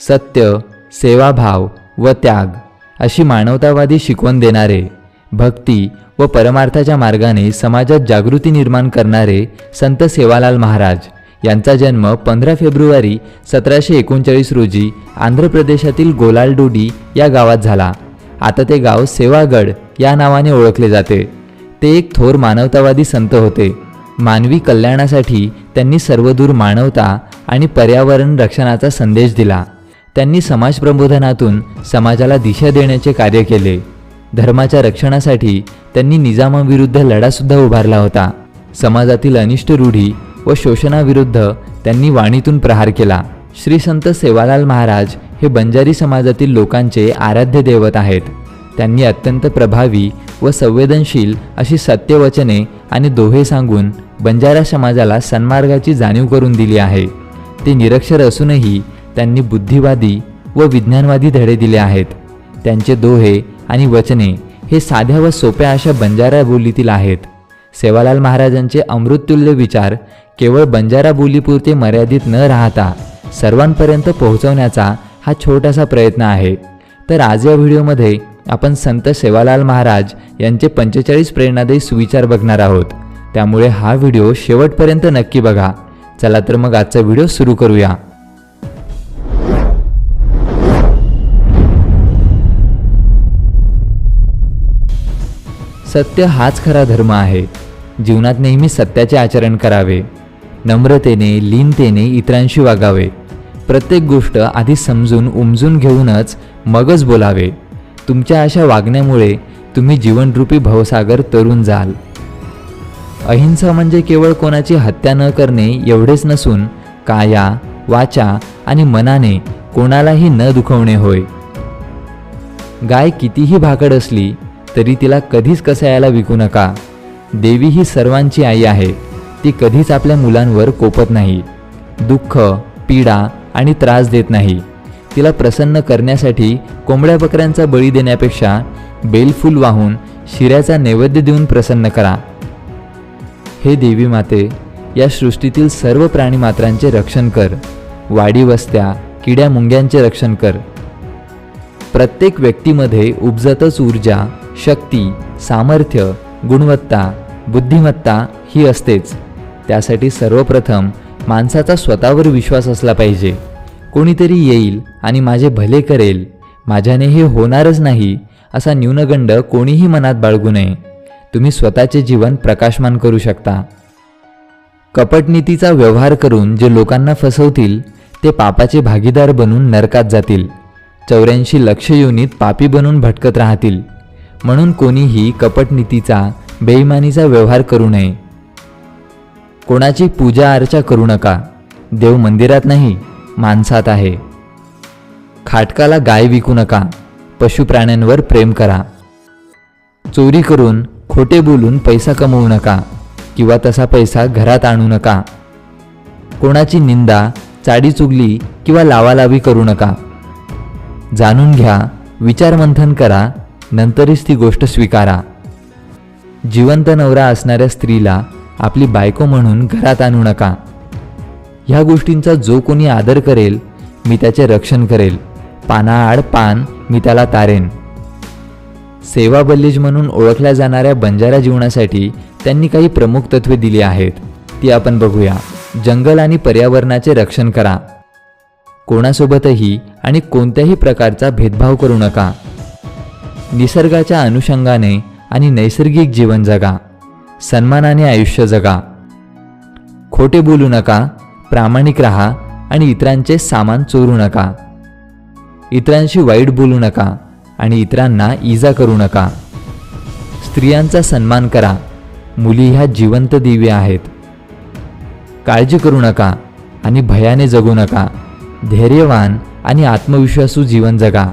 सत्य सेवाभाव व त्याग अशी मानवतावादी शिकवण देणारे भक्ती व परमार्थाच्या मार्गाने समाजात जागृती निर्माण करणारे संत सेवालाल महाराज यांचा जन्म पंधरा फेब्रुवारी सतराशे एकोणचाळीस रोजी आंध्र प्रदेशातील गोलालडोडी या गावात झाला. आता ते गाव सेवागड या नावाने ओळखले जाते. ते एक थोर मानवतावादी संत होते. मानवी कल्याणासाठी त्यांनी सर्वदूर मानवता आणि पर्यावरण रक्षणाचा संदेश दिला. त्यांनी समाज प्रबोधनातून समाजाला दिशा देण्याचे कार्य केले. धर्माच्या रक्षणासाठी त्यांनी निजामाविरुद्ध लढासुद्धा उभारला होता. समाजातील अनिष्ट रूढी व शोषणाविरुद्ध त्यांनी वाणीतून प्रहार केला. श्री संत सेवालाल महाराज हे बंजारी समाजातील लोकांचे आराध्य दैवत आहेत. त्यांनी अत्यंत प्रभावी व संवेदनशील अशी सत्यवचने आणि दोहे सांगून बंजारा समाजाला सन्मार्गाची जाणीव करून दिली आहे. ते निरक्षर असूनही त्यांनी बुद्धिवादी व विज्ञानवादी धडे दिले आहेत. त्यांचे दोहे आणि वचने हे साध्या व सोप्या अशा बंजारा बोलीतील आहेत. सेवालाल महाराजांचे अमृततुल्य विचार केवळ बंजारा बोलीपुरते मर्यादित न राहता सर्वांपर्यंत पोहोचवण्याचा हा छोटासा प्रयत्न आहे. तर आज या व्हिडिओमध्ये आपण संत सेवालाल महाराज यांचे पंचेचाळीस प्रेरणादायी सुविचार बघणार आहोत. त्यामुळे हा व्हिडिओ शेवटपर्यंत नक्की बघा. चला तर मग आजचा व्हिडिओ सुरू करूया. सत्य हाच खरा धर्म आहे. जीवनात नेहमी सत्याचे आचरण करावे. नम्रतेने लीनतेने इतरांशी वागावे. प्रत्येक गोष्ट आधी समजून उमजून घेऊनच मगच बोलावे. तुमच्या अशा वागण्यामुळे तुम्ही जीवनरूपी भवसागर तरून जाल. अहिंसा म्हणजे केवळ कोणाची हत्या न करणे एवढेच नसून काया वाचा आणि मनाने कोणालाही न दुखवणे होय. गाय कितीही भाकड असली तरी तिला कधीच कसायाला विकू नका. देवी ही सर्वांची आई आहे. ती कधीच आपल्या मुलांवर कोपत नाही. दुःख पीडा आणि त्रास देत नाही. तिला प्रसन्न करण्यासाठी कोंबड्या बकऱ्यांचा बळी देण्यापेक्षा बेलफूल वाहून शिऱ्याचा नैवेद्य देऊन प्रसन्न करा. हे देवी माते या सृष्टीतील सर्व प्राणीमात्रांचे रक्षण कर. वाडी वस्त्या किड्या मुंग्यांचे रक्षण कर. प्रत्येक व्यक्तीमध्ये उपजतच ऊर्जा शक्ती सामर्थ्य गुणवत्ता बुद्धिमत्ता ही असतेच. त्यासाठी सर्वप्रथम माणसाचा स्वतःवर विश्वास असला पाहिजे. कोणीतरी येईल आणि माझे भले करेल माझ्याने हे होणारच नाही असा न्यूनगंड कोणीही मनात बाळगू नये. तुम्ही स्वतःचे जीवन प्रकाशमान करू शकता. कपटनीतीचा व्यवहार करून जे लोकांना फसवतील ते पापाचे भागीदार बनून नरकात जातील. चौऱ्याऐंशी लक्ष योनीत पापी बनून भटकत राहतील. म्हणून कोणीही कपटनीतीचा बेईमानीचा व्यवहार करू नये. कोणाची पूजा अर्चा करू नका. देव मंदिरात नाही माणसात आहे. खाटकाला गाय विकू नका. पशुप्राण्यांवर प्रेम करा. चोरी करून खोटे बोलून पैसा कमवू नका. किंवा तसा पैसा घरात आणू नका. कोणाची निंदा चाडी चुगली किंवा लावालावी करू नका. जाणून घ्या विचारमंथन करा नंतरच ती गोष्ट स्वीकारा. जिवंत नवरा असणाऱ्या स्त्रीला आपली बायको म्हणून घरात आणू नका. ह्या गोष्टींचा जो कोणी आदर करेल मी त्याचे रक्षण करेल. पानाआड पान मी त्याला तारेन. सेवा बल्लेज म्हणून ओळखल्या जाणाऱ्या बंजारा जीवनासाठी त्यांनी काही प्रमुख तत्वे दिली आहेत. ती आपण बघूया. जंगल आणि पर्यावरणाचे रक्षण करा. कोणासोबतही आणि कोणत्याही प्रकारचा भेदभाव करू नका. निसर्गाच्या अनुषंगाने आणि नैसर्गिक जीवन जगा. सन्मानाने आयुष्य जगा. खोटे बोलू नका प्रामाणिक राहा आणि इतरांचे सामान चोरू नका. इतरांशी वाईट बोलू नका आणि इतरांना इजा करू नका. स्त्रियांचा सन्मान करा. मुली ह्या जिवंत दिवे आहेत. काळजी करू नका आणि भयाने जगू नका. धैर्यवान आणि आत्मविश्वासू जीवन जगा.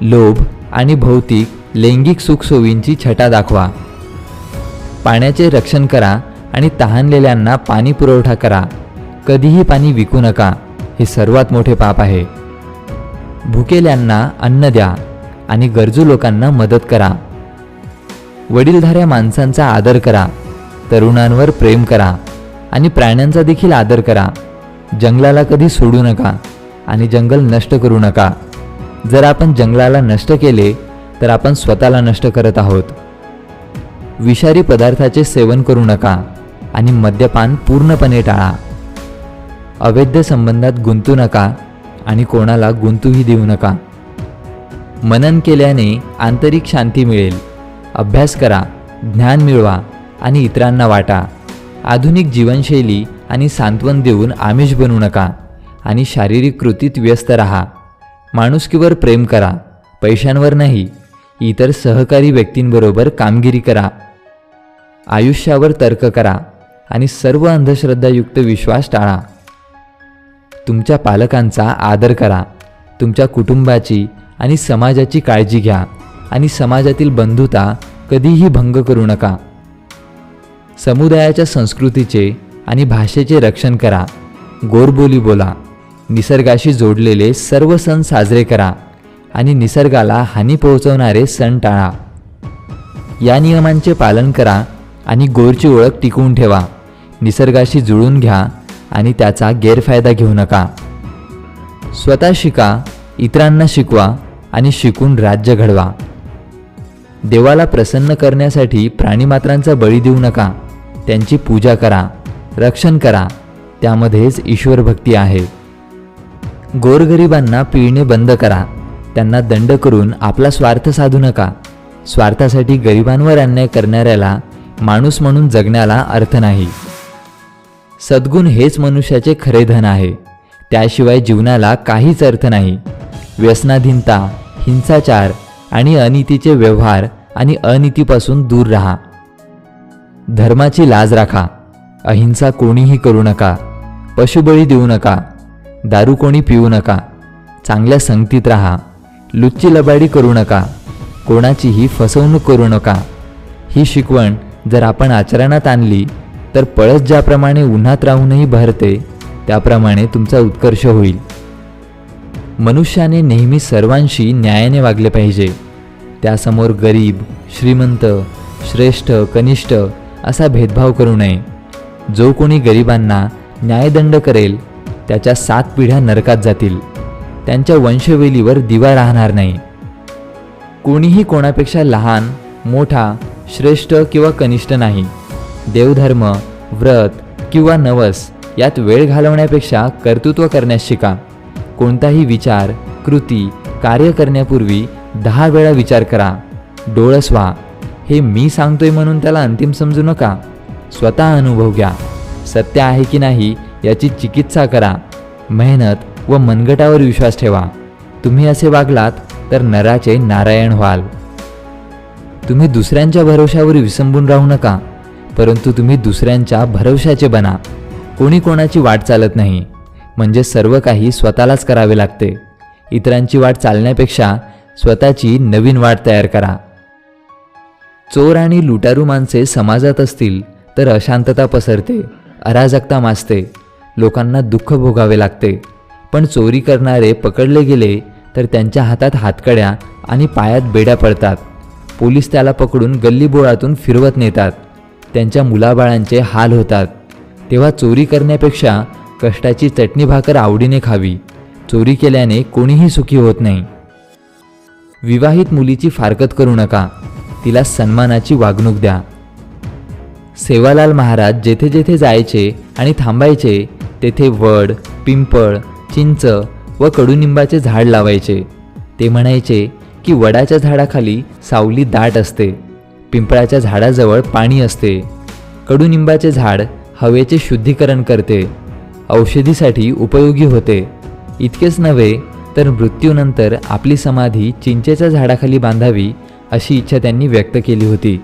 लोभ आणि भौतिक लैंगिक सुखसोयींची छटा दाखवा. पाण्याचे रक्षण करा आणि तहानलेल्यांना पाणी पुरवठा करा. कधीही पाणी विकू नका हे सर्वात मोठे पाप आहे. भुकेल्यांना अन्न द्या आणि गरजू लोकांना मदत करा. वडीलधाऱ्या माणसांचा आदर करा तरुणांवर प्रेम करा आणि प्राण्यांचा देखील आदर करा. जंगलाला कधी सोडू नका आणि जंगल नष्ट करू नका. जर आपण जंगलाला नष्ट केले तर आपण स्वतःला नष्ट करत आहोत. विषारी पदार्थाचे सेवन करू नका आणि मद्यपान पूर्णपणे टाळा. अवैध संबंधात गुंतू नका आणि कोणाला गुंतूही देऊ नका. मनन केल्याने आंतरिक शांती मिळेल. अभ्यास करा ज्ञान मिळवा आणि इतरांना वाटा. आधुनिक जीवनशैली आणि सांत्वन देऊन आमिष बनू नका आणि शारीरिक कृतीत व्यस्त राहा. माणुसकीवर प्रेम करा पैशांवर नाही इतर सहकारी व्यक्तींबरोबर कामगिरी करा. आयुष्यावर तर्क करा आणि सर्व अंधश्रद्धायुक्त विश्वास टाळा. तुमच्या पालकांचा आदर करा तुमच्या कुटुंबाची आणि समाजाची काळजी घ्या आणि समाजातील बंधुता कधीही भंग करू नका. समुदायाच्या संस्कृतीचे आणि भाषेचे रक्षण करा. गोरबोली बोला. निसर्गाशी जोडलेले सर्व सण साजरे करा आणि निसर्गाला हानी पोहोचवणारे सण टाळा. या नियमांचे पालन करा आणि गोरची ओळख टिकवून ठेवा. निसर्गाशी जुळून घ्या आणि त्याचा गैरफायदा घेऊ नका. स्वतः शिका इतरांना शिकवा आणि शिकून राज्य घडवा. देवाला प्रसन्न करण्यासाठी प्राणीमात्रांचा बळी देऊ नका. त्यांची पूजा करा. रक्षण करा. त्यामध्येच ईश्वर भक्ती आहे. गोरगरिबांना पिळणे बंद करा. त्यांना दंड करून आपला स्वार्थ साधू नका. स्वार्थासाठी गरिबांवर अन्याय करणाऱ्याला माणूस म्हणून जगण्याला अर्थ नाही. सद्गुण हेच मनुष्याचे खरे धन आहे. त्याशिवाय जीवनाला काहीच अर्थ नाही. व्यसनाधीनता हिंसाचार आणि अनितीचे व्यवहार आणि अनितीपासून दूर राहा. धर्माची लाज राखा. अहिंसा कोणीही करू नका पशुबळी देऊ नका दारू कोणी पिऊ नका चांगल्या संगतीत राहा लुच्ची लबाडी करू नका कोणाचीही फसवणूक करू नका. ही शिकवण जर आपण आचरणात आणली तर पळस ज्याप्रमाणे उन्हात राहूनही भरते त्याप्रमाणे तुमचा उत्कर्ष होईल. मनुष्याने नेहमी सर्वांशी न्यायाने वागले पाहिजे. त्यासमोर गरीब श्रीमंत श्रेष्ठ कनिष्ठ असा भेदभाव करू नये. जो कोणी गरिबांना न्यायदंड करेल त्याच्या सात पिढ्या नरकात जातील. त्यांच्या वंशवेलीवर दिवा राहणार नाही. कोणीही कोणापेक्षा लहान मोठा श्रेष्ठ किंवा कनिष्ठ नाही. देवधर्म व्रत किंवा नवस यात वेळ घालवण्यापेक्षा कर्तृत्व करण्यास शिका. कोणताही विचार कृती कार्य करण्यापूर्वी दहा वेळा विचार करा. डोळस व्हा हे मी सांगतोय म्हणून त्याला अंतिम समजू नका. स्वतः अनुभव घ्या. सत्य आहे की नाही याची चिकित्सा करा. मेहनत व मनगटावर विश्वास ठेवा. तुम्ही असे वागलात तर नराचे नारायण व्हाल. तुम्ही दुसऱ्यांच्या भरोशावर विसंबून राहू नका परंतु तुम्ही दुसऱ्यांच्या भरवशाचे बना. कोणी कोणाची वाट चालत नाही. म्हणजे सर्व काही स्वतःलाच करावे लागते. इतरांची वाट चालण्यापेक्षा स्वतःची नवीन वाट तयार करा. चोर आणि लुटारू माणसे समाजात असतील. तर अशांतता पसरते अराजकता माजते लोकांना दुःख भोगावे लागते. पण चोरी करणारे पकडले गेले तर त्यांच्या हातात हातकड्या आणि पायात बेड्या पडतात. पोलीस त्याला पकडून गल्लीबोळातून फिरवत नेतात. त्यांच्या मुलाबाळांचे हाल होतात. तेव्हा चोरी करण्यापेक्षा कष्टाची चटणी भाकर आवडीने खावी. चोरी केल्याने कोणीही सुखी होत नाही. विवाहित मुलीची फारकत करू नका. तिला सन्मानाची वागणूक द्या. सेवालाल महाराज जेथे जेथे जायचे आणि थांबायचे तेथे वड पिंपळ चिंच व कडुनिंबाचे झाड लावायचे. ते म्हणायचे की वडाच्या झाडाखाली सावली दाट असते. पिंपळाच्या झाडाजवळ पाणी असते. कडुनिंबाचे झाड हवेचे शुद्धीकरण करते. औषधीसाठी उपयोगी होते. इतकेच नव्हे तर मृत्यूनंतर आपली समाधी चिंचेच्या झाडाखाली बांधावी अशी इच्छा त्यांनी व्यक्त केली होती.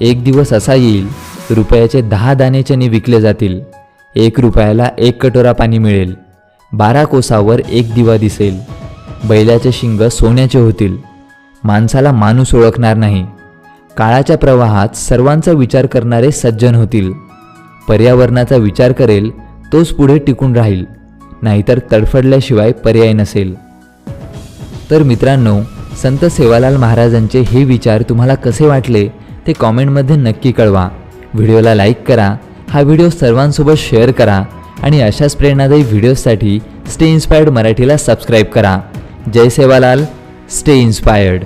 एक दिवस असा येईल रुपयाचे दहा दाणे चणे विकले जातील. एक रुपयाला एक कटोरा पाणी मिळेल. बारा कोसावर एक दिवा दिसेल. बैलाचे शिंग सोन्याचे होतील. माणसाला माणूस ओळखणार नाही. काळाच्या प्रवाहात सर्वांचा विचार करणारे सज्जन होतील. पर्यावरणाचा विचार करेल तोच पुढे टिकून राहील. नाहीतर तडफडल्याशिवाय पर्याय नसेल. तर मित्रांनो संत सेवालाल महाराजांचे हे विचार तुम्हाला कसे वाटले? ते कॉमेंटमध्ये नक्की कळवा. व्हिडिओला लाईक करा हा व्हिडिओ सर्वांसोबत शेअर करा आणि अशाच प्रेरणादायी व्हिडिओसाठी स्टे इन्स्पायर्ड मराठीला सबस्क्राईब करा. जय सेवालाल स्टे इन्स्पायर्ड.